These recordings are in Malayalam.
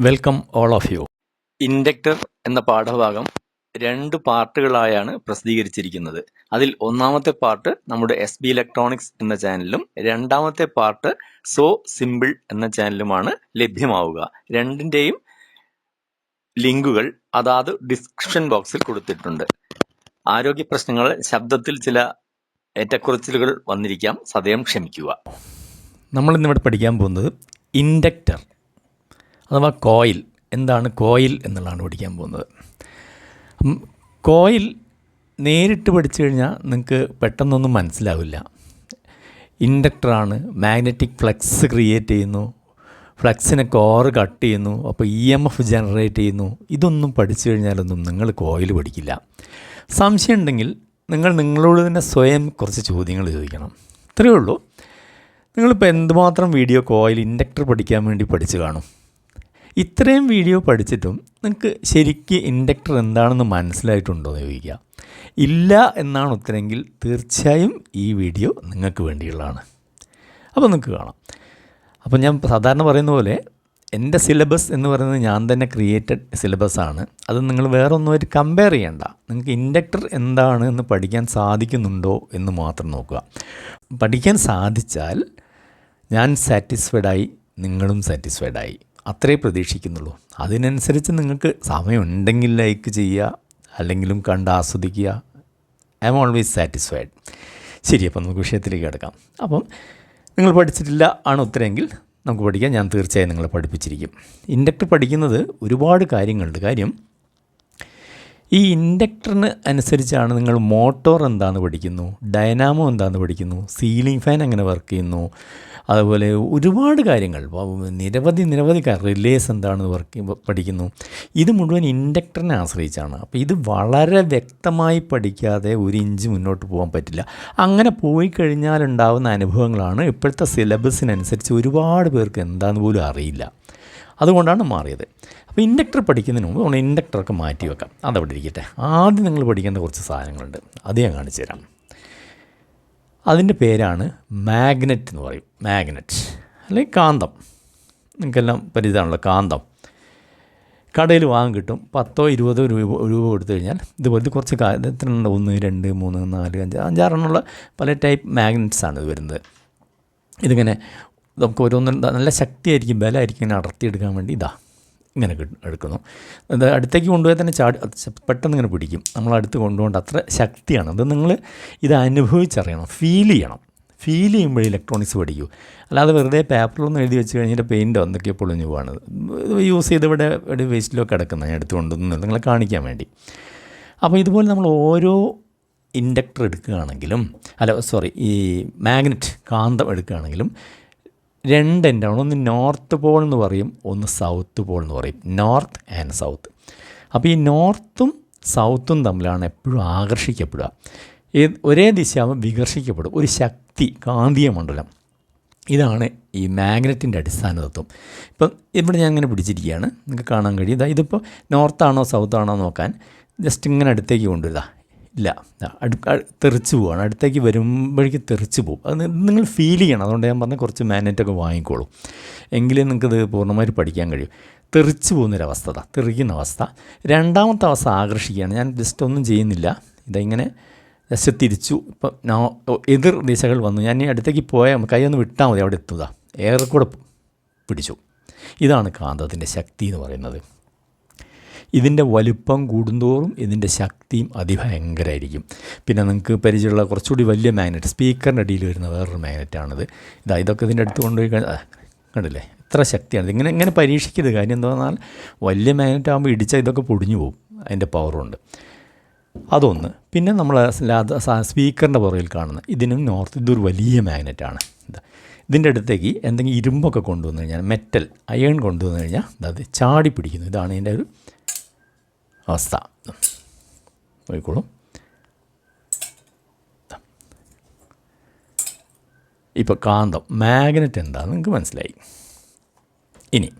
Welcome all of you inductor എന്ന പാഠഭാഗം രണ്ട് പാർട്ടുകളായാണ് പ്രസിദ്ധീകരിച്ചിരിക്കുന്നത്. അതിൽ ഒന്നാമത്തെ പാർട്ട് നമ്മുടെ എസ് ബി ഇലക്ട്രോണിക്സ് എന്ന ചാനലിലും രണ്ടാമത്തെ പാർട്ട് സോ സിമ്പിൾ എന്ന ചാനലുമാണ് ലഭ്യമാവുക. രണ്ടിന്റെയും ലിങ്കുകൾ അതാത് ഡിസ്ക്രിപ്ഷൻ ബോക്സിൽ കൊടുത്തിട്ടുണ്ട്. ആരോഗ്യ പ്രശ്നങ്ങൾ ശബ്ദത്തിൽ ചില ഏറ്റക്കുറച്ചിലുകൾ വന്നിരിക്കാം. സദയം ക്ഷമിക്കുക. നമ്മൾ നമ്മളിന്നിവിടെ പഠിക്കാൻ പോകുന്നത് ഇൻഡക്ടർ അഥവാ കോയിൽ. എന്താണ് കോയിൽ എന്നുള്ളതാണ് പഠിക്കാൻ പോകുന്നത്. കോയിൽ നേരിട്ട് പഠിച്ചു കഴിഞ്ഞാൽ നിങ്ങൾക്ക് പെട്ടെന്നൊന്നും മനസ്സിലാവില്ല. ഇൻഡക്ടറാണ് മാഗ്നറ്റിക് ഫ്ലക്സ് ക്രിയേറ്റ് ചെയ്യുന്നു ഫ്ലക്സിനെ കോറ് കട്ട് ചെയ്യുന്നു അപ്പോൾ ഇ എം എഫ് ജനറേറ്റ് ചെയ്യുന്നു. ഇതൊന്നും പഠിച്ചു കഴിഞ്ഞാലൊന്നും നിങ്ങൾ കോയിൽ പഠിക്കില്ല. സംശയം ഉണ്ടെങ്കിൽ നിങ്ങൾ നിങ്ങളോട് തന്നെ സ്വയം കുറച്ച് ചോദ്യങ്ങൾ ചോദിക്കണം. ഇത്രയേ ഉള്ളൂ. നിങ്ങളിപ്പോൾ എന്തുമാത്രം വീഡിയോ കോയിൽ ഇൻഡക്ടർ പഠിക്കാൻ വേണ്ടി പഠിച്ചു കാണും? ഇത്രയും വീഡിയോ പഠിച്ചിട്ടും നിങ്ങൾക്ക് ശരിക്ക് ഇൻഡക്ടർ എന്താണെന്ന് മനസ്സിലായിട്ടുണ്ടോ എന്ന് ചോദിക്കുക. ഇല്ല എന്നാണ് ഉത്തരമെങ്കിൽ തീർച്ചയായും ഈ വീഡിയോ നിങ്ങൾക്ക് വേണ്ടിയുള്ളതാണ്. അപ്പോൾ നിങ്ങൾക്ക് കാണാം. അപ്പോൾ ഞാൻ സാധാരണ പറയുന്ന പോലെ എന്റെ സിലബസ് എന്ന് പറയുന്നത് ഞാൻ തന്നെ ക്രിയേറ്റഡ് സിലബസാണ് അത് നിങ്ങൾ വേറെ ഒന്നുമായിട്ട് കമ്പയർ ചെയ്യണ്ട. നിങ്ങൾക്ക് ഇൻഡക്ടർ എന്താണ് എന്ന് പഠിക്കാൻ സാധിക്കുന്നുണ്ടോ എന്ന് മാത്രം നോക്കുക. പഠിക്കാൻ സാധിച്ചാൽ ഞാൻ സാറ്റിസ്ഫൈഡായി നിങ്ങളും സാറ്റിസ്ഫൈഡായി അത്രേ പ്രതീക്ഷിക്കുന്നുള്ളൂ. അതിനനുസരിച്ച് നിങ്ങൾക്ക് സമയമുണ്ടെങ്കിൽ ലൈക്ക് ചെയ്യുക അല്ലെങ്കിലും കണ്ട് ആസ്വദിക്കുക. ഐ എം ഓൾവേസ് സാറ്റിസ്ഫൈഡ് ശരി അപ്പം നമുക്ക് വിഷയത്തിലേക്ക് കിടക്കാം. അപ്പം നിങ്ങൾ പഠിച്ചിട്ടില്ല ആണ് ഉത്തരമെങ്കിൽ നമുക്ക് പഠിക്കാം. ഞാൻ തീർച്ചയായും നിങ്ങളെ പഠിപ്പിച്ചിരിക്കും. ഇൻഡക്ടർ പഠിക്കുന്നത് ഒരുപാട് കാര്യങ്ങളുണ്ട്. കാര്യം ഈ ഇൻഡക്ടറിന് അനുസരിച്ചാണ് നിങ്ങൾ മോട്ടോർ എന്താണെന്ന് പഠിക്കുന്നു ഡൈനാമോ എന്താണെന്ന് പഠിക്കുന്നു സീലിംഗ് ഫാൻ എങ്ങനെ വർക്ക് ചെയ്യുന്നു അതുപോലെ ഒരുപാട് കാര്യങ്ങൾ. നിരവധി നിരവധി റിലേസ് എന്താണെന്ന് വർക്ക് പഠിക്കുന്നു. ഇത് മുഴുവൻ ഇൻഡക്ടറിനെ ആശ്രയിച്ചാണ്. അപ്പോൾ ഇത് വളരെ വ്യക്തമായി പഠിക്കാതെ ഒരു ഇഞ്ച് മുന്നോട്ട് പോകാൻ പറ്റില്ല. അങ്ങനെ പോയി കഴിഞ്ഞാൽ ഉണ്ടാകുന്ന അനുഭവങ്ങളാണ് ഇപ്പോഴത്തെ സിലബസിനനുസരിച്ച് ഒരുപാട് പേർക്ക് എന്താണെന്ന് പോലും അറിയില്ല. അതുകൊണ്ടാണ് മാറിയത്. അപ്പോൾ ഇൻഡക്ടർ പഠിക്കുന്നതിന് മുമ്പ് നമ്മൾ ഇൻഡക്ടറൊക്കെ മാറ്റി വെക്കാം. അതവിടെ ഇരിക്കട്ടെ. ആദ്യം നിങ്ങൾ പഠിക്കേണ്ട കുറച്ച് സാധനങ്ങളുണ്ട്. അത് ഞാൻ കാണിച്ചു തരാം. അതിന്റെ പേരാണ് മാഗ്നറ്റ് എന്ന് പറയും. മാഗ്നറ്റ്. അല്ലെങ്കിൽ കാന്തം. നിങ്ങൾക്കെല്ലാം പരിചയമാണല്ലോ കാന്തം. കടയിൽ വാങ്ങാൻ കിട്ടും. പത്തോ ഇരുപതോ രൂപ രൂപ കൊടുത്തു കഴിഞ്ഞാൽ ഇതുപോലത്തെ കുറച്ച് കാ എത്രയുണ്ട് ഒന്ന് രണ്ട് മൂന്ന് നാല് അഞ്ച് അഞ്ചാറെണ്ണമുള്ള പല ടൈപ്പ് മാഗ്നറ്റ്സ് ആണ് ഇത് വരുന്നത്. ഇതിങ്ങനെ നമുക്ക് ഓരോന്നും നല്ല ശക്തിയായിരിക്കും ബലമായിരിക്കും ഇങ്ങനെ അടർത്തിയെടുക്കാൻ വേണ്ടി ഇതാ. ഇങ്ങനെ എടുക്കുന്നു. ഇത് അടുത്തേക്ക് കൊണ്ടുപോയാൽ തന്നെ ചാടി പെട്ടെന്ന് ഇങ്ങനെ പിടിക്കും. നമ്മൾ അടുത്ത് കൊണ്ടുപോകേണ്ട അത്ര ശക്തിയാണ്. അത് നിങ്ങൾ ഇത് അനുഭവിച്ചറിയണം. ഫീൽ ചെയ്യണം. ഫീൽ ചെയ്യുമ്പോഴേ ഇലക്ട്രോണിക്സ് പഠിക്കൂ. അല്ലാതെ വെറുതെ പേപ്പറിലൊന്നും എഴുതി വെച്ച് കഴിഞ്ഞിട്ട് പെയിന്റോ എന്തൊക്കെയോ പൊളിഞ്ഞു പോവാണ്. യൂസ് ചെയ്ത് ഇവിടെ ഇവിടെ വേസ്റ്റിലൊക്കെ കിടക്കുന്ന ഞാൻ എടുത്തുകൊണ്ടൊന്നും നിങ്ങളെ കാണിക്കാൻ വേണ്ടി. അപ്പോൾ ഇതുപോലെ നമ്മൾ ഓരോ ഇൻഡക്ടർ എടുക്കുകയാണെങ്കിലും അല്ല സോറി ഈ മാഗ്നറ്റ് കാന്തം എടുക്കുകയാണെങ്കിലും രണ്ട് എൻഡാണ് ഒന്ന് നോർത്ത് പോൾ എന്ന് പറയും ഒന്ന് സൗത്ത് പോൾ എന്ന് പറയും. North and south. അപ്പോൾ ഈ നോർത്തും സൗത്തും തമ്മിലാണ് എപ്പോഴും ആകർഷിക്കപ്പെടുക. ഒരേ ദിശയാകുമ്പോൾ വികർഷിക്കപ്പെടും. ഒരു ശക്തി കാന്തിക മണ്ഡലം. ഇതാണ് ഈ മാഗ്നറ്റിന്റെ അടിസ്ഥാന തത്വം ഇപ്പം ഇവിടെ ഞാൻ ഇങ്ങനെ പിടിച്ചിരിക്കുകയാണ്. നിങ്ങൾക്ക് കാണാൻ കഴിയും. ഇതാ ഇതിപ്പോൾ നോർത്താണോ സൗത്താണോ നോക്കാൻ. ജസ്റ്റ് ഇങ്ങനെ അടുത്തേക്ക് കൊണ്ടുവരിക. ഇല്ല. തെറിച്ച് പോവാണ്. അടുത്തേക്ക് വരുമ്പോഴേക്ക് തെറിച്ച് പോകും അത് നിങ്ങൾ ഫീൽ ചെയ്യണം. അതുകൊണ്ട് ഞാൻ പറഞ്ഞ കുറച്ച് മാനേറ്റൊക്കെ വാങ്ങിക്കോളൂ. എങ്കിലേ നിങ്ങൾക്കത് പൂർണമായിട്ട് പഠിക്കാൻ കഴിയും. തെറിച്ച് പോകുന്നൊരവസ്ഥ തെറിക്കുന്ന അവസ്ഥ. രണ്ടാമത്തെ അവസ്ഥ ആകർഷിക്കുകയാണ്. ഞാൻ ജസ്റ്റ് ഒന്നും ചെയ്യുന്നില്ല. ഇതിങ്ങനെ? ജസ്റ്റ് തിരിച്ചു. ഇപ്പം എതിർ ദിശകൾ വന്നു. ഞാൻ ഈ അടുത്തേക്ക് പോയാൽ കൈ ഒന്ന് വിട്ടാൽ മതി. അവിടെ എത്തുക. ഏറെ കൂടെ പിടിച്ചു. ഇതാണ് കാന്തത്തിന്റെ ശക്തി എന്ന് പറയുന്നത്. ഇതിന്റെ വലുപ്പം കൂടുന്തോറും ഇതിന്റെ ശക്തിയും അതിഭയങ്കരമായിരിക്കും പിന്നെ നിങ്ങൾക്ക് പരിചയമുള്ള കുറച്ചുകൂടി വലിയ മാഗ്നറ്റ് സ്പീക്കറിന്റെ അടിയിൽ വരുന്ന വേറൊരു മാഗ്നറ്റാണിത് ഇതാ ഇതൊക്കെ ഇതിന്റെ അടുത്ത് കൊണ്ടുപോയി കണ്ടില്ലേ? ഇത്ര ശക്തിയാണ്. ഇങ്ങനെ ഇങ്ങനെ പരീക്ഷിക്കരുത്. കാര്യം എന്താ പറഞ്ഞാൽ വലിയ മാഗ്നറ്റ് ആകുമ്പോൾ ഇടിച്ചാൽ ഇതൊക്കെ പൊടിഞ്ഞു പോകും. അതിന്റെ പവറുണ്ട് അതൊന്ന്. പിന്നെ നമ്മൾ സ്പീക്കറിന്റെ പുറകിൽ കാണുന്ന ഇതിനും നോർത്ത് ഇതൊരു വലിയ മാഗ്നറ്റാണ് ഇത് ഇതിന്റെ അടുത്തേക്ക് എന്തെങ്കിലും ഇരുമ്പൊക്കെ കൊണ്ടുവന്നു കഴിഞ്ഞാൽ മെറ്റൽ അയൺ കൊണ്ടുവന്നു കഴിഞ്ഞാൽ അത് ചാടി പിടിക്കുന്നു. ഇതാണ് ഇതിന്റെ ഒരു അവസ്ഥ. നോക്കിക്കോളൂ. ഇപ്പോൾ കാന്തം മാഗ്നറ്റ് എന്താണെന്ന് നിങ്ങൾക്ക് മനസ്സിലായി. ഇനി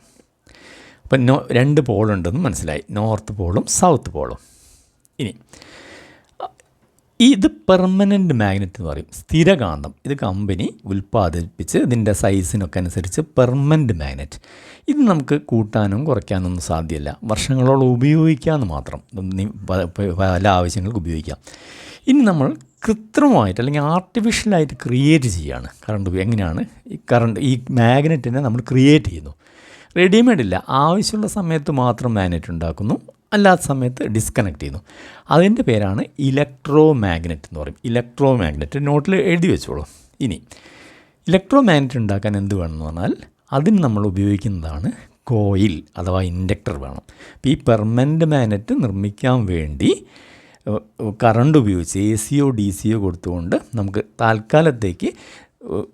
അപ്പം നോ രണ്ട് പോളുണ്ടെന്ന് മനസ്സിലായി. നോർത്ത് പോളും സൗത്ത് പോളും ഇനി ഇത് പെർമനന്റ് മാഗ്നറ്റ് എന്ന് പറയും. സ്ഥിരകാന്തം. ഇത് കമ്പനി ഉൽപ്പാദിപ്പിച്ച് ഇതിന്റെ സൈസിനൊക്കെ അനുസരിച്ച് പെർമനന്റ് മാഗ്നറ്റ് ഇത് നമുക്ക് കൂട്ടാനും കുറയ്ക്കാനൊന്നും സാധ്യമല്ല വർഷങ്ങളോളം ഉപയോഗിക്കാമെന്ന് മാത്രം. പല ആവശ്യങ്ങൾക്ക് ഉപയോഗിക്കാം. ഇനി നമ്മൾ കൃത്രിമമായിട്ട് അല്ലെങ്കിൽ ആർട്ടിഫിഷ്യലായിട്ട് ക്രിയേറ്റ് ചെയ്യുകയാണ് കറണ്ട് എങ്ങനെയാണ്? ഈ കറണ്ട് ഈ മാഗ്നറ്റിനെ നമ്മൾ ക്രിയേറ്റ് ചെയ്യുന്നു. റെഡിമെയ്ഡ് ഇല്ല. ആവശ്യമുള്ള സമയത്ത് മാത്രം മാഗ്നറ്റ് ഉണ്ടാക്കുന്നു. അല്ലാത്ത സമയത്ത് ഡിസ്കണക്ട് ചെയ്യുന്നു. അതിന്റെ പേരാണ് ഇലക്ട്രോ മാഗ്നറ്റ് എന്ന് പറയും. ഇലക്ട്രോ മാഗ്നറ്റ് നോട്ടിൽ എഴുതി വെച്ചോളൂ. ഇനി ഇലക്ട്രോ മാഗ്നറ്റ് ഉണ്ടാക്കാൻ എന്ത് വേണമെന്ന് പറഞ്ഞാൽ അതിന് നമ്മൾ ഉപയോഗിക്കുന്നതാണ് കോയിൽ അഥവാ ഇൻഡക്ടർ വേണം. ഈ പെർമനന്റ് മാഗ്നറ്റ് നിർമ്മിക്കാൻ വേണ്ടി കറണ്ട് ഉപയോഗിച്ച് എ സിയോ ഡി സിയോ കൊടുത്തുകൊണ്ട് നമുക്ക് താൽക്കാലത്തേക്ക്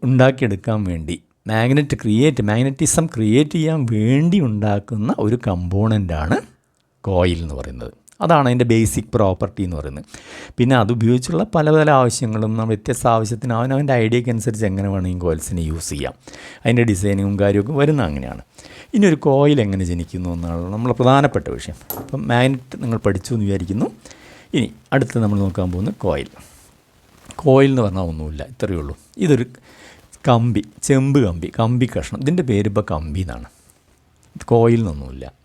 ഉണ്ടാക്കിയെടുക്കാൻ വേണ്ടി മാഗ്നറ്റ് ക്രിയേറ്റ് മാഗ്നറ്റിസം ക്രിയേറ്റ് ചെയ്യാൻ വേണ്ടി ഉണ്ടാക്കുന്ന ഒരു കമ്പോണന്റാണ് കോയിൽ എന്ന് പറയുന്നത്. അതാണ് അതിന്റെ ബേസിക് പ്രോപ്പർട്ടി എന്ന് പറയുന്നത്. പിന്നെ അത് ഉപയോഗിച്ചുള്ള പല പല ആവശ്യങ്ങളും നമ്മൾ വ്യത്യസ്ത ആവശ്യത്തിന് അവനവന്റെ ഐഡിയയ്ക്ക് അനുസരിച്ച് എങ്ങനെ വേണമെങ്കിൽ കോയിൽസിനെ യൂസ് ചെയ്യാം. അതിന്റെ ഡിസൈനിങ്ങും കാര്യമൊക്കെ വരുന്ന അങ്ങനെയാണ്. ഇനി ഒരു കോയിൽ എങ്ങനെ ജനിക്കുന്നു എന്നാണ് നമ്മളെ പ്രധാനപ്പെട്ട വിഷയം. അപ്പം മാഗ്നറ്റ് നിങ്ങൾ പഠിച്ചു എന്ന് വിചാരിക്കുന്നു. ഇനി അടുത്ത് നമ്മൾ നോക്കാൻ പോകുന്ന കോയിൽ കോയിൽ എന്ന് പറഞ്ഞാൽ ഒന്നുമില്ല ഇത്രയേ ഉള്ളൂ. ഇതൊരു കമ്പി ചെമ്പ് കമ്പി കമ്പി കഷ്ണം. ഇതിന്റെ പേരിപ്പോൾ കമ്പി എന്നാണ്. കോയിൽ എന്നൊന്നുമില്ല.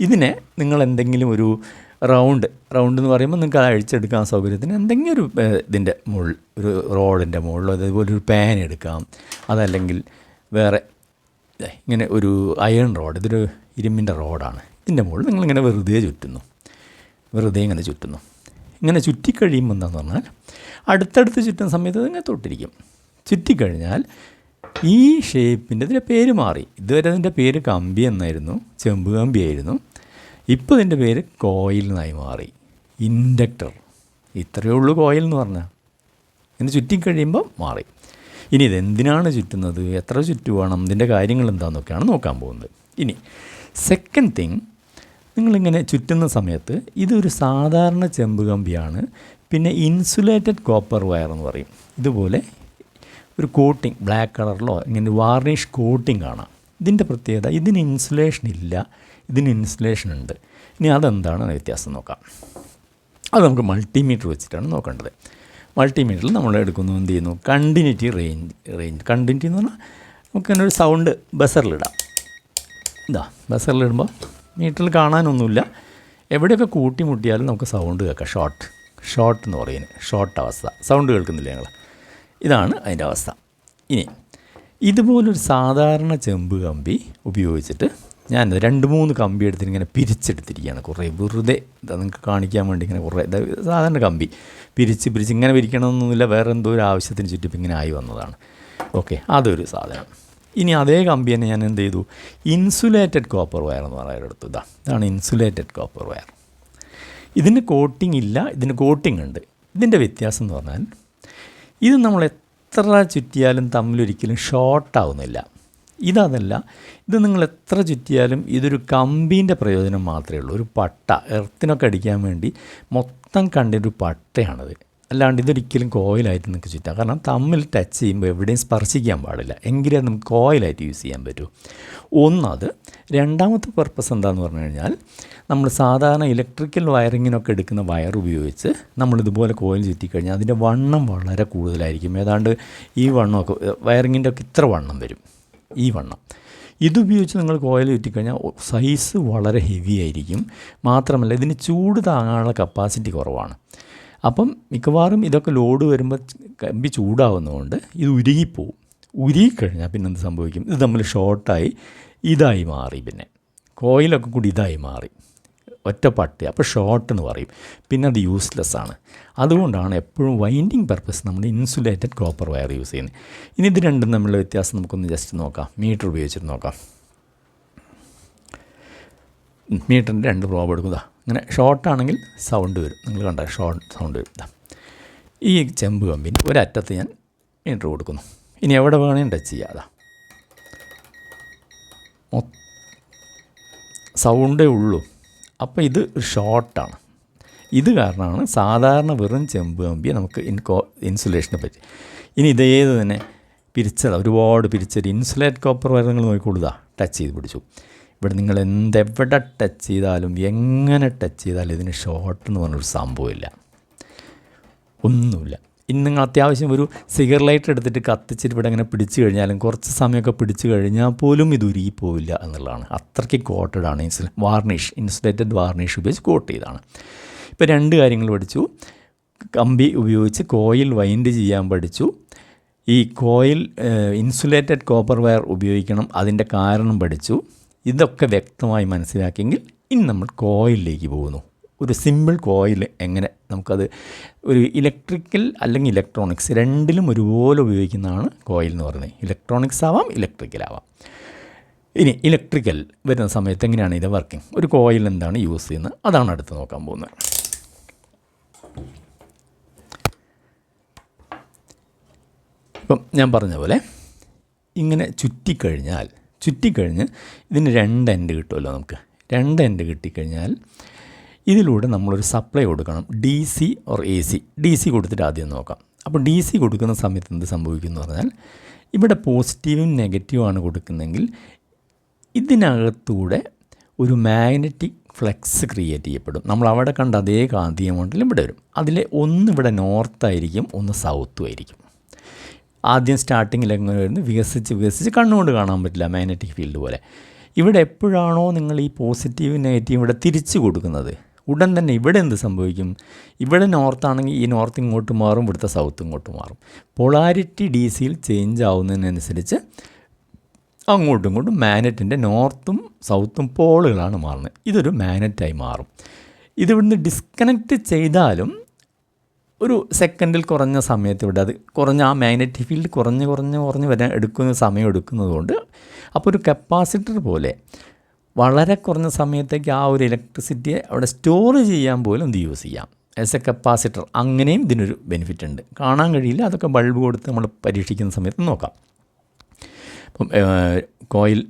ഇതിനെ നിങ്ങൾ എന്തെങ്കിലും ഒരു റൗണ്ട് റൗണ്ട് എന്ന് പറയുമ്പോൾ നിങ്ങൾക്ക് അത് അഴിച്ചെടുക്കാൻ സൗകര്യത്തിന് എന്തെങ്കിലും ഒരു ഇതിന്റെ മുകളിൽ ഒരു റോഡിന്റെ മുകളിലോ അതേപോലെ ഒരു പാൻ എടുക്കാം. അതല്ലെങ്കിൽ വേറെ ഇങ്ങനെ ഒരു അയൺ റോഡ് ഇതൊരു ഇരുമ്പിന്റെ റോഡാണ്. ഇതിന്റെ മുകളിൽ നിങ്ങളിങ്ങനെ വെറുതെ ചുറ്റുന്നു. വെറുതെ ഇങ്ങനെ ചുറ്റുന്നു. ഇങ്ങനെ ചുറ്റിക്കഴിയുമ്പോൾ എന്താണെന്ന് പറഞ്ഞാൽ അടുത്തടുത്ത് ചുറ്റുന്ന സമയത്ത് ഇങ്ങനെ തൊട്ടിരിക്കും. ചുറ്റിക്കഴിഞ്ഞാൽ ഈ ഷേപ്പിന്റെ ഇതിന്റെ പേര് മാറി. ഇതുവരെ അതിന്റെ പേര് കമ്പി എന്നായിരുന്നു. ചെമ്പ് കമ്പി ആയിരുന്നു. ഇപ്പോൾ ഇതിന്റെ പേര് കോയിൽ എന്നായി മാറി. ഇൻഡക്ടർ. ഇത്രയേ ഉള്ളൂ കോയിൽ എന്ന് പറഞ്ഞാൽ ഇതിന് ചുറ്റിക്കഴിയുമ്പോൾ മാറി. ഇനി ഇതെന്തിനാണ് ചുറ്റുന്നത്? എത്ര ചുറ്റുവാണം? ഇതിന്റെ കാര്യങ്ങൾ എന്താണെന്നൊക്കെയാണ് നോക്കാൻ പോകുന്നത്. ഇനി സെക്കൻഡ് തിങ് നിങ്ങളിങ്ങനെ ചുറ്റുന്ന സമയത്ത് ഇതൊരു സാധാരണ ചെമ്പ് കമ്പിയാണ്. പിന്നെ ഇൻസുലേറ്റഡ് കോപ്പർ വയർ എന്ന് പറയും. ഇതുപോലെ ഒരു കോട്ടിങ് ബ്ലാക്ക് കളറിലോ ഇങ്ങനെ വാർണിഷ് കോട്ടിങ് ആണ് ഇതിന്റെ പ്രത്യേകത ഇതിന് ഇൻസുലേഷൻ ഇല്ല. ഇതിന് ഇൻസുലേഷൻ ഉണ്ട്. ഇനി അതെന്താണ് വ്യത്യാസം നോക്കാം. അത് നമുക്ക് മൾട്ടിമീറ്റർ വെച്ചിട്ടാണ് നോക്കേണ്ടത്. മൾട്ടിമീറ്ററിൽ നമ്മൾ എടുക്കുന്നു എന്ത് ചെയ്യുന്നു? കണ്ടിന്യൂറ്റി റേഞ്ച് റേഞ്ച് കണ്ടിന്യൂറ്റി എന്ന് പറഞ്ഞാൽ നമുക്ക് തന്നെ ഒരു സൗണ്ട് ബസറിലിടാം ഇതാ ബസറിലിടുമ്പോൾ മീറ്ററിൽ കാണാനൊന്നുമില്ല. എവിടെയൊക്കെ കൂട്ടിമുട്ടിയാലും നമുക്ക് സൗണ്ട് കേൾക്കാം. ഷോർട്ട് ഷോർട്ട് എന്ന് പറയുന്നത് ഷോർട്ട് അവസ്ഥ. സൗണ്ട് കേൾക്കുന്നില്ല ഞങ്ങൾ? ഇതാണ് അതിന്റെ അവസ്ഥ. ഇനി ഇതുപോലൊരു സാധാരണ ചെമ്പ് കമ്പി ഉപയോഗിച്ചിട്ട് ഞാൻ രണ്ട് മൂന്ന് കമ്പി എടുത്തിട്ട് ഇങ്ങനെ പിരിച്ചെടുത്തിരിക്കുകയാണ്. കുറേ വെറുതെ നിങ്ങൾക്ക് കാണിക്കാൻ വേണ്ടി ഇങ്ങനെ കുറേ സാധാരണ കമ്പി. പിരിച്ച് പിരിച്ച് ഇങ്ങനെ പിരിക്കണമെന്നൊന്നുമില്ല വേറെ എന്തോ ഒരു ആവശ്യത്തിന് ചുറ്റിപ്പം ഇങ്ങനെ ആയി വന്നതാണ്. ഓക്കെ അതൊരു സാധനം. ഇനി അതേ കമ്പി തന്നെ ഞാൻ എന്ത് ചെയ്തു? ഇൻസുലേറ്റഡ് കോപ്പർ വയർ എന്ന് പറയുന്നത് എടുത്തു ഇതാ ഇതാണ് ഇൻസുലേറ്റഡ് കോപ്പർ വയർ. ഇതിന് കോട്ടിംഗ് ഇല്ല ഇതിന് കോട്ടിംഗ് ഉണ്ട്. ഇതിന്റെ വ്യത്യാസം എന്ന് പറഞ്ഞാൽ ഇത് നമ്മൾ എത്ര ചുറ്റിയാലും തമ്മിലൊരിക്കലും ഷോർട്ടാവുന്നില്ല ഇതതല്ല ഇത് നിങ്ങൾ എത്ര ചുറ്റിയാലും ഇതൊരു കമ്പീന്റെ പ്രയോജനം മാത്രമേ ഉള്ളൂ. ഒരു പട്ട എർത്തിനൊക്കെ അടിക്കാൻ വേണ്ടി മൊത്തം കണ്ടൊരു പട്ടയാണത്. അല്ലാണ്ട് ഇതൊരിക്കലും കോയിലായിട്ട് നിങ്ങൾക്ക് ചുറ്റാം. കാരണം തമ്മിൽ ടച്ച് ചെയ്യുമ്പോൾ എവിടെയും സ്പർശിക്കാൻ പാടില്ല. എങ്കിലേ നമുക്ക് കോയിലായിട്ട് യൂസ് ചെയ്യാൻ പറ്റൂ. ഒന്നത് രണ്ടാമത്തെ പർപ്പസ് എന്താണെന്ന് പറഞ്ഞു കഴിഞ്ഞാൽ നമ്മൾ സാധാരണ ഇലക്ട്രിക്കൽ വയറിങ്ങിനൊക്കെ എടുക്കുന്ന വയർ ഉപയോഗിച്ച് നമ്മളിതുപോലെ കോയിൽ ചുറ്റിക്കഴിഞ്ഞാൽ അതിന്റെ വണ്ണം വളരെ കൂടുതലായിരിക്കും. ഏതാണ്ട് ഈ വണ്ണമൊക്കെ വയറിങ്ങിന്റെ ഒക്കെ ഇത്ര വണ്ണം വരും. ഈ വണ്ണം. ഇതുപയോഗിച്ച് നിങ്ങൾ കോയിൽ ചുറ്റിക്കഴിഞ്ഞാൽ സൈസ് വളരെ ഹെവി ആയിരിക്കും. മാത്രമല്ല ഇതിന് ചൂട് താങ്ങാനുള്ള കപ്പാസിറ്റി കുറവാണ്. അപ്പം മിക്കവാറും ഇതൊക്കെ ലോഡ് വരുമ്പോൾ കമ്പി ചൂടാവുന്നതുകൊണ്ട് ഇത് ഉരുകിപ്പോവും. ഉരുകിക്കഴിഞ്ഞാൽ പിന്നെ എന്ത് സംഭവിക്കും? ഇത് തമ്മിൽ ഷോർട്ടായി ഇതായി മാറി പിന്നെ. കോയിലൊക്കെ കൂടി ഇതായി മാറി. ഒറ്റ അപ്പോൾ ഷോർട്ട് എന്ന് പറയും. പിന്നെ അത് യൂസ്ലെസ് ആണ്. അതുകൊണ്ടാണ് എപ്പോഴും വൈൻഡിങ് പർപ്പസ് നമ്മൾ ഇൻസുലേറ്റഡ് കോപ്പർ വയർ യൂസ് ചെയ്യുന്നത് ഇനി ഇത് രണ്ടും തമ്മിലുള്ള വ്യത്യാസം നമുക്കൊന്ന് ജസ്റ്റ് നോക്കാം. മീറ്റർ ഉപയോഗിച്ചിട്ട് നോക്കാം. മീറ്ററിന്റെ രണ്ട് പ്രോബ് എടുക്കുക ഇങ്ങനെ ഷോർട്ടാണെങ്കിൽ സൗണ്ട് വരും. നിങ്ങൾ കണ്ട ഷോർട്ട് സൗണ്ട് വരും. ഈ ചെമ്പ് കമ്പിന് ഒരറ്റത്ത് ഞാൻ മീറ്റർ കൊടുക്കുന്നു. ഇനി എവിടെ വേണേലും ടച്ച് ചെയ്യാതാ സൗണ്ടേ ഉള്ളൂ. അപ്പോൾ ഇത് ഷോർട്ടാണ് ഇത് കാരണമാണ് സാധാരണ വെറും ചെമ്പ് കമ്പിയെ നമുക്ക് ഇൻകോ ഇൻസുലേഷനെ പറ്റി. ഇനി ഇതേത് തന്നെ പിരിച്ചത്. ഒരുപാട് പിരിച്ചൊരു ഇൻസുലേറ്റ് കോപ്പർ വരെ നിങ്ങൾ നോക്കിക്കൊള്ളുക ടച്ച് ചെയ്ത് പിടിച്ചു. ഇവിടെ നിങ്ങൾ എന്തെവിടെ ടച്ച് ചെയ്താലും എങ്ങനെ ടച്ച് ചെയ്താലും ഇതിന് ഷോർട്ട് എന്ന് പറഞ്ഞൊരു സംഭവമില്ല ഒന്നുമില്ല. ഇന്ന് നിങ്ങൾ അത്യാവശ്യം ഒരു സിഗർ ലൈറ്റ് എടുത്തിട്ട് കത്തിച്ചിട്ട് ഇവിടെ അങ്ങനെ പിടിച്ചു കഴിഞ്ഞാലും കുറച്ച് സമയമൊക്കെ പിടിച്ചു കഴിഞ്ഞാൽ പോലും ഇത് ഉരുകി പോവില്ല എന്നുള്ളതാണ്. അത്രയ്ക്ക് കോട്ടഡ് ആണ്. ഇൻസുല വാർണിഷ് ഇൻസുലേറ്റഡ് വാർണിഷ് ഉപയോഗിച്ച് കോട്ട് ചെയ്താണ് ഇപ്പോൾ രണ്ട് കാര്യങ്ങൾ പഠിച്ചു. കമ്പി ഉപയോഗിച്ച് കോയിൽ വൈൻഡ് ചെയ്യാൻ പഠിച്ചു. ഈ കോയിൽ ഇൻസുലേറ്റഡ് കോപ്പർ വയർ ഉപയോഗിക്കണം. അതിന്റെ കാരണം പഠിച്ചു. ഇതൊക്കെ വ്യക്തമായി മനസ്സിലാക്കിയെങ്കിൽ ഇനി നമ്മൾ കോയിലിലേക്ക് പോകുന്നു. ഒരു സിമ്പിൾ കോയിൽ എങ്ങനെ നമുക്കത് ഒരു ഇലക്ട്രിക്കൽ അല്ലെങ്കിൽ ഇലക്ട്രോണിക്സ് രണ്ടിലും ഒരുപോലെ ഉപയോഗിക്കുന്നതാണ് കോയിൽ എന്ന് പറയുന്നത്. ഇലക്ട്രോണിക്സ് ആവാം ഇലക്ട്രിക്കൽ ആവാം. ഇനി ഇലക്ട്രിക്കൽ വരുന്ന സമയത്ത് എങ്ങനെയാണ് ഇത് വർക്കിംഗ്? ഒരു കോയിൽ എന്താണ് യൂസ് ചെയ്യുന്നത്? അതാണ് അടുത്ത് നോക്കാൻ പോകുന്നത്. ഇപ്പം ഞാൻ പറഞ്ഞ പോലെ ഇങ്ങനെ ചുറ്റിക്കഴിഞ്ഞാൽ ചുറ്റിക്കഴിഞ്ഞ് ഇതിന് രണ്ട് എൻഡ് കിട്ടുമല്ലോ നമുക്ക്. രണ്ട് എൻഡ് കിട്ടിക്കഴിഞ്ഞാൽ ഇതിലൂടെ നമ്മളൊരു സപ്ലൈ കൊടുക്കണം. D C or A C D C കൊടുത്തിട്ട് ആദ്യം നോക്കാം. അപ്പോൾ ഡി സി കൊടുക്കുന്ന സമയത്ത് എന്ത് സംഭവിക്കും എന്ന് പറഞ്ഞാൽ ഇവിടെ പോസിറ്റീവും നെഗറ്റീവുമാണ് കൊടുക്കുന്നതെങ്കിൽ ഇതിനകത്തൂടെ ഒരു മാഗ്നറ്റിക് ഫ്ലെക്സ് ക്രിയേറ്റ് ചെയ്യപ്പെടും. നമ്മൾ അവിടെ കണ്ട അതേ കാന്തിക മണ്ഡലം ഇവിടെ വരും. അതിലെ ഒന്ന് ഇവിടെ നോർത്തായിരിക്കും ഒന്ന് സൗത്തും ആയിരിക്കും. ആദ്യം സ്റ്റാർട്ടിങ്ങിൽ എങ്ങനെ വരുന്നു? വികസിച്ച് വികസിച്ച് കണ്ണുകൊണ്ട് കാണാൻ പറ്റില്ല മാഗ്നറ്റിക് ഫീൽഡ് പോലെ. ഇവിടെ എപ്പോഴാണോ നിങ്ങൾ ഈ പോസിറ്റീവ് നെഗറ്റീവ് ഇവിടെ തിരിച്ചു കൊടുക്കുന്നത്? ഉടൻ തന്നെ ഇവിടെ എന്ത് സംഭവിക്കും? ഇവിടെ നോർത്ത് ആണെങ്കിൽ ഈ നോർത്ത് ഇങ്ങോട്ട് മാറും ഇവിടുത്തെ സൗത്ത് ഇങ്ങോട്ട് മാറും. പൊളാരിറ്റി ഡി സിയിൽ ചേഞ്ച് ആവുന്നതിനനുസരിച്ച് അങ്ങോട്ടും ഇങ്ങോട്ടും മാഗ്നറ്റിന്റെ നോർത്തും സൗത്തും പോളുകളാണ് മാറുന്നത്. ഇതൊരു മാഗ്നറ്റായി മാറും. ഇതിവിടുന്ന് ഡിസ്കണക്റ്റ് ചെയ്താലും ഒരു സെക്കൻഡിൽ കുറഞ്ഞ സമയത്ത് ഇവിടെ അത് കുറഞ്ഞ ആ മാഗ്നറ്റിക് ഫീൽഡ് കുറഞ്ഞ് കുറഞ്ഞ് കുറഞ്ഞ് വരാൻ എടുക്കുന്ന സമയം എടുക്കുന്നതുകൊണ്ട് അപ്പോൾ ഒരു കപ്പാസിറ്റർ പോലെ വളരെ കുറഞ്ഞ സമയത്തേക്ക് ആ ഒരു ഇലക്ട്രിസിറ്റിയെ അവിടെ സ്റ്റോർ ചെയ്യാൻ പോലും ഇത് യൂസ് ചെയ്യാം. ആസ് എ കപ്പാസിറ്റർ അങ്ങനെയും ഇതിനൊരു ബെനിഫിറ്റ് ഉണ്ട്. കാണാൻ കഴിയില്ല. അതൊക്കെ ബൾബ് കൊടുത്ത് നമ്മൾ പരീക്ഷിക്കുന്ന സമയത്ത് നോക്കാം. ഇപ്പം കോയിൽ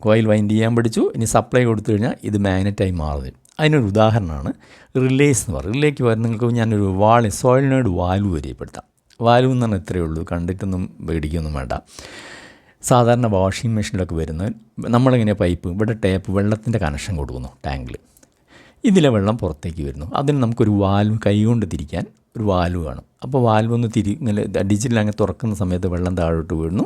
കോയിൽ വൈൻഡ് ചെയ്യാൻ പഠിച്ചു. ഇനി സപ്ലൈ കൊടുത്തു കഴിഞ്ഞാൽ ഇത് മാഗ്നറ്റായി മാറുന്നത് അതിനൊരു ഉദാഹരണമാണ് റിലേസ് എന്ന് പറയും. റിലേക്ക് പകരം നിങ്ങൾക്ക് ഞാനൊരു വാളി സോയിലിനോട് വാൽവ് പരിചയപ്പെടുത്താം. വാൽവ് എന്ന് പറഞ്ഞാൽ ഇത്രയേ ഉള്ളൂ. കണ്ടിട്ടൊന്നും പേടിക്കൊന്നും വേണ്ട. സാധാരണ വാഷിംഗ് മെഷീനിലൊക്കെ വരുന്ന നമ്മളിങ്ങനെ പൈപ്പ് ഇവിടെ ടേപ്പ് വെള്ളത്തിന്റെ കണക്ഷൻ കൊടുക്കുന്നു ടാങ്കിൽ ഇതിലെ വെള്ളം പുറത്തേക്ക് വരുന്നു. അതിന് നമുക്കൊരു വാൽവ് കൈകൊണ്ട് തിരിക്കാൻ ഒരു വാൽവ് കാണും അപ്പോൾ വാൽവ് ഒന്ന് തിരി ഇങ്ങനെ ഡിജിറ്റൽ അങ്ങ് തുറക്കുന്ന സമയത്ത് വെള്ളം താഴോട്ട് വീഴുന്നു.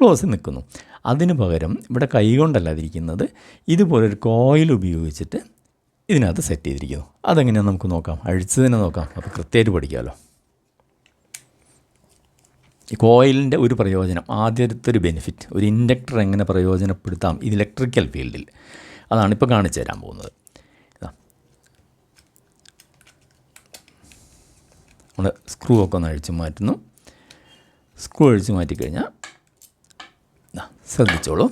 ക്ലോസ് നിൽക്കുന്നു. അതിന് പകരം ഇവിടെ കൈ കൊണ്ടല്ല തിരിക്കുന്നത് ഇതുപോലൊരു കോയിൽ ഉപയോഗിച്ചിട്ട് ഇതിനകത്ത് സെറ്റ് ചെയ്തിരിക്കുന്നു. അതെങ്ങനെയാണെന്ന് നമുക്ക് നോക്കാം. അഴിച്ച് തന്നെ നോക്കാം. അത് കൃത്യമായിട്ട് പഠിക്കാമല്ലോ. ഈ കോയിലിന്റെ ഒരു പ്രയോജനം ആദ്യത്തെ ഒരു ബെനിഫിറ്റ് ഒരു ഇൻഡക്ടർ എങ്ങനെ പ്രയോജനപ്പെടുത്താം ഇത് ഇലക്ട്രിക്കൽ ഫീൽഡിൽ അതാണ് ഇപ്പോൾ കാണിച്ചു തരാൻ പോകുന്നത്. നമ്മൾ സ്ക്രൂ ഒക്കെ ഒന്ന് അഴിച്ചു മാറ്റുന്നു. സ്ക്രൂ അഴിച്ചു മാറ്റിക്കഴിഞ്ഞാൽ ശ്രദ്ധിച്ചോളൂ.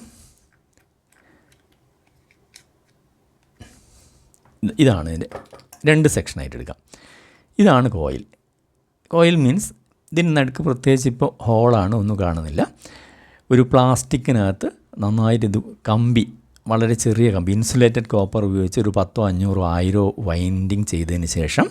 ഇതാണ് ഇതിന്റെ രണ്ട് സെക്ഷനായിട്ട് എടുക്കാം. ഇതാണ് കോയിൽ കോയിൽ മീൻസ് ഇതിന് നടുക്ക് പ്രത്യേകിച്ച് ഇപ്പോൾ ഹോളാണ് ഒന്നും കാണുന്നില്ല. ഒരു പ്ലാസ്റ്റിക്കിനകത്ത് നന്നായിട്ട് ഇത് കമ്പി വളരെ ചെറിയ കമ്പി ഇൻസുലേറ്റഡ് കോപ്പർ ഉപയോഗിച്ച് ഒരു പത്തോ അഞ്ഞൂറോ ആയിരോ വൈൻഡിങ് ചെയ്തതിന് ശേഷം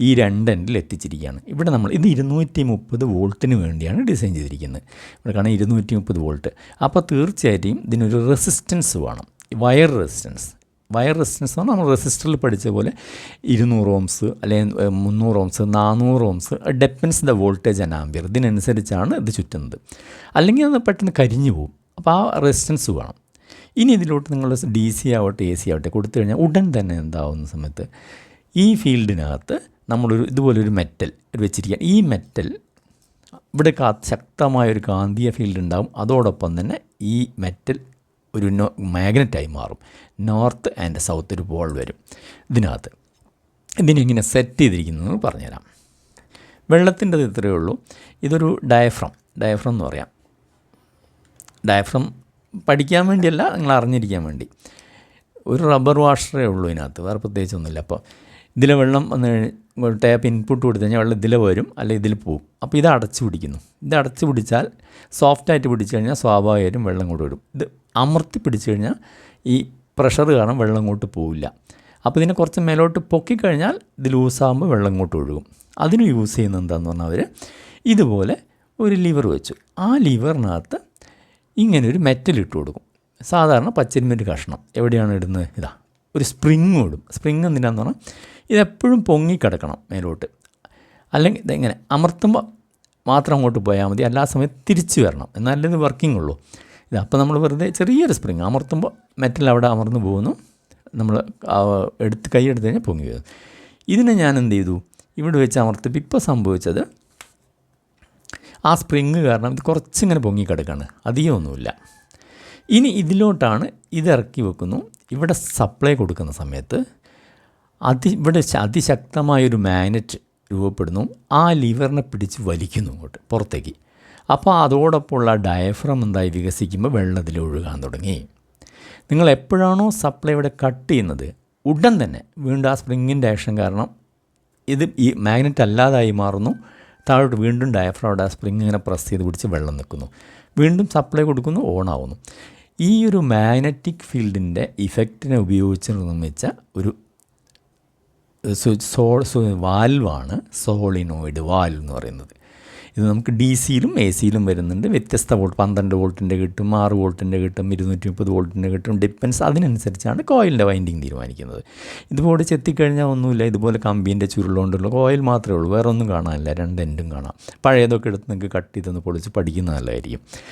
ഈ രണ്ട് എൻഡിൽ എത്തിച്ചിരിക്കുകയാണ്. ഇവിടെ നമ്മൾ ഇത് ഇരുന്നൂറ്റി മുപ്പത് വോൾട്ടിന് വേണ്ടിയാണ് ഡിസൈൻ ചെയ്തിരിക്കുന്നത്. ഇവിടെ കാണാൻ ഇരുന്നൂറ്റി മുപ്പത് വോൾട്ട്. അപ്പോൾ തീർച്ചയായിട്ടും ഇതിനൊരു റെസിസ്റ്റൻസ് വേണം. വയർ റെസിസ്റ്റൻസ് വയർ റെസിസ്റ്റൻസ് എന്ന് നമ്മൾ റെസിസ്റ്ററിൽ പഠിച്ച പോലെ ഇരുന്നൂറ് ഓംസ് അല്ലെങ്കിൽ മുന്നൂറ് ഓംസ് നാനൂറ് ohms depends the voltage and ampere ഇതിനനുസരിച്ചാണ് ഇത് ചുറ്റുന്നത്. അല്ലെങ്കിൽ അത് പെട്ടെന്ന് കരിഞ്ഞു പോകും അപ്പോൾ ആ റെസിസ്റ്റൻസ് വേണം. ഇനി ഇതിലോട്ട് നിങ്ങൾ ഡി സി ആവട്ടെ എ സി ആവട്ടെ കൊടുത്തു കഴിഞ്ഞാൽ ഉടൻ തന്നെ എന്താവുന്ന സമയത്ത് ഈ ഫീൽഡിനകത്ത് നമ്മളൊരു ഇതുപോലൊരു മെറ്റൽ വെച്ചിരിക്കുക. ഈ മെറ്റൽ ഇവിടെ കാ ശക്തമായ ഒരു കാന്തിക ഫീൽഡ് ഉണ്ടാകും അതോടൊപ്പം തന്നെ ഈ മെറ്റൽ ഒരു നോ മാഗ്നറ്റായി മാറും. നോർത്ത് ആൻഡ് സൗത്ത് ഒരു പോൾ വരും. ഇതിനകത്ത്. ഇതിനിങ്ങനെ സെറ്റ് ചെയ്തിരിക്കുന്നതെന്ന് പറഞ്ഞുതരാം. വെള്ളത്തിന്റെത് ഇത്രയേ ഉള്ളൂ. ഇതൊരു ഡയഫ്രം ഡയഫ്രം എന്ന് പറയാം. ഡയഫ്രം പഠിക്കാൻ വേണ്ടിയല്ല നിങ്ങൾ അറിഞ്ഞിരിക്കാൻ വേണ്ടി. ഒരു റബ്ബർ വാഷറേ ഉള്ളൂ ഇതിനകത്ത്. വേറെ പ്രത്യേകിച്ചൊന്നുമില്ല. അപ്പോൾ ഇതിലെ വെള്ളം വന്ന് ടാപ്പ് ഇൻപുട്ട് കൊടുത്തു കഴിഞ്ഞാൽ വെള്ളം ഇതിലെ വരും അല്ലെങ്കിൽ ഇതിൽ പോകും. അപ്പോൾ ഇത് അടച്ചു പിടിക്കുന്നു. ഇത് അടച്ചു പിടിച്ചാൽ സോഫ്റ്റായിട്ട് പിടിച്ചു കഴിഞ്ഞാൽ സ്വാഭാവികമായിട്ടും വെള്ളം കൊണ്ട് വരും. ഇത് അമർത്തി പിടിച്ചു കഴിഞ്ഞാൽ ഈ പ്രഷർ കാരണം വെള്ളം ഇങ്ങോട്ട് പോവില്ല. അപ്പോൾ ഇതിനെ കുറച്ച് മേലോട്ട് പൊക്കിക്കഴിഞ്ഞാൽ ഇത് ലൂസാകുമ്പോൾ വെള്ളം ഇങ്ങോട്ട് ഒഴുകും. അതിന് യൂസ് ചെയ്യുന്നത് എന്താണെന്ന് പറഞ്ഞാൽ അവർ ഇതുപോലെ ഒരു ലിവർ വെച്ചു. ആ ലിവറിനകത്ത് ഇങ്ങനെ ഒരു മെറ്റൽ ഇട്ട് കൊടുക്കും. സാധാരണ പച്ചരിമറ്റ് കഷ്ണം. എവിടെയാണ് ഇടുന്നത്? ഇതാ ഒരു സ്പ്രിങ് ഇടും. സ്പ്രിങ് എന്തിനാന്ന് പറഞ്ഞാൽ ഇതെപ്പോഴും പൊങ്ങിക്കിടക്കണം മേലോട്ട്. അല്ലെങ്കിൽ ഇതെങ്ങനെ അമർത്തുമ്പോൾ മാത്രം അങ്ങോട്ട് പോയാൽ മതി. അല്ലാ സമയത്ത് തിരിച്ചു വരണം. എന്നാലേ ഇത് വർക്കിംഗ് ഉള്ളൂ. ഇത് അപ്പോൾ നമ്മൾ വെറുതെ ചെറിയൊരു സ്പ്രിങ് അമർത്തുമ്പോൾ മെറ്റൽ അവിടെ അമർന്ന് പോകുന്നു. നമ്മൾ എടുത്ത് കൈ എടുത്ത് കഴിഞ്ഞാൽ പൊങ്ങി വരുന്നു ഇതിനെ ഞാൻ എന്ത് ചെയ്തു? ഇവിടെ വെച്ച് അമർത്തിപ്പോൾ ഇപ്പോൾ സംഭവിച്ചത് ആ സ്പ്രിങ് കാരണം ഇത് കുറച്ചിങ്ങനെ പൊങ്ങി കിടക്കുകയാണ് അധികമൊന്നുമില്ല. ഇനി ഇതിലോട്ടാണ് ഇത് ഇറക്കി വെക്കുന്നു. ഇവിടെ സപ്ലൈ കൊടുക്കുന്ന സമയത്ത് അതി ഇവിടെ അതിശക്തമായൊരു മാഗ്നറ്റ് രൂപപ്പെടുന്നു. ആ ലിവറിനെ പിടിച്ച് വലിക്കുന്നു ഇങ്ങോട്ട് പുറത്തേക്ക്. അപ്പോൾ അതോടൊപ്പമുള്ള ഡയഫ്രം എന്തായി വികസിക്കുമ്പോൾ വെള്ളത്തിൽ ഒഴുകാൻ തുടങ്ങി. നിങ്ങൾ എപ്പോഴാണോ ഇവിടെ കട്ട് ചെയ്യുന്നത് ഉടൻ തന്നെ വീണ്ടും ആ സ്പ്രിങ്ങിന്റെ ആക്ഷൻ കാരണം ഇത് ഈ മാഗ്നറ്റ് അല്ലാതായി മാറുന്നു. താഴോട്ട് വീണ്ടും ഡയഫ്രം ആ സ്പ്രിങ് ഇങ്ങനെ പ്രസ് ചെയ്ത് പിടിച്ച് വെള്ളം നിൽക്കുന്നു. വീണ്ടും സപ്ലൈ കൊടുക്കുന്നു ഓൺ ആവുന്നു. ഈ ഒരു മാഗ്നറ്റിക് ഫീൽഡിന്റെ ഇഫക്റ്റിനെ ഉപയോഗിച്ച് നിർമ്മിച്ച ഒരു സോ- വാൽവാണ് സോളിനോയിഡ് വാൽവ് എന്ന് പറയുന്നത്. ഇത് നമുക്ക് ഡി സിയിലും എ സിയിലും വരുന്നുണ്ട്. വ്യത്യസ്ത വോൾട്ട് പന്ത്രണ്ട് വോൾട്ടിന്റെ കിട്ടും ആറ് വോൾട്ടിന്റെ കിട്ടും ഇരുന്നൂറ്റി മുപ്പത് വോൾട്ടിന്റെ കിട്ടും. ഡിപ്പെൻസ് അതിനനുസരിച്ചാണ് കോയിലിന്റെ വൈൻഡിങ് തീരുമാനിക്കുന്നത്. ഇതുപോലെ ചെത്തിക്കഴിഞ്ഞാൽ ഒന്നുമില്ല. ഇതുപോലെ കമ്പീന്റെ ചുരുളുകൊണ്ടുള്ള കോയിൽ മാത്രമേ ഉള്ളൂ. വേറെ ഒന്നും കാണാനില്ല. രണ്ട് എൻഡും കാണാം. പഴയതൊക്കെ എടുത്ത് നിങ്ങൾക്ക് കട്ട് ചെയ്തൊന്ന് പൊളിച്ച് പഠിക്കുന്ന നല്ലതായിരിക്കും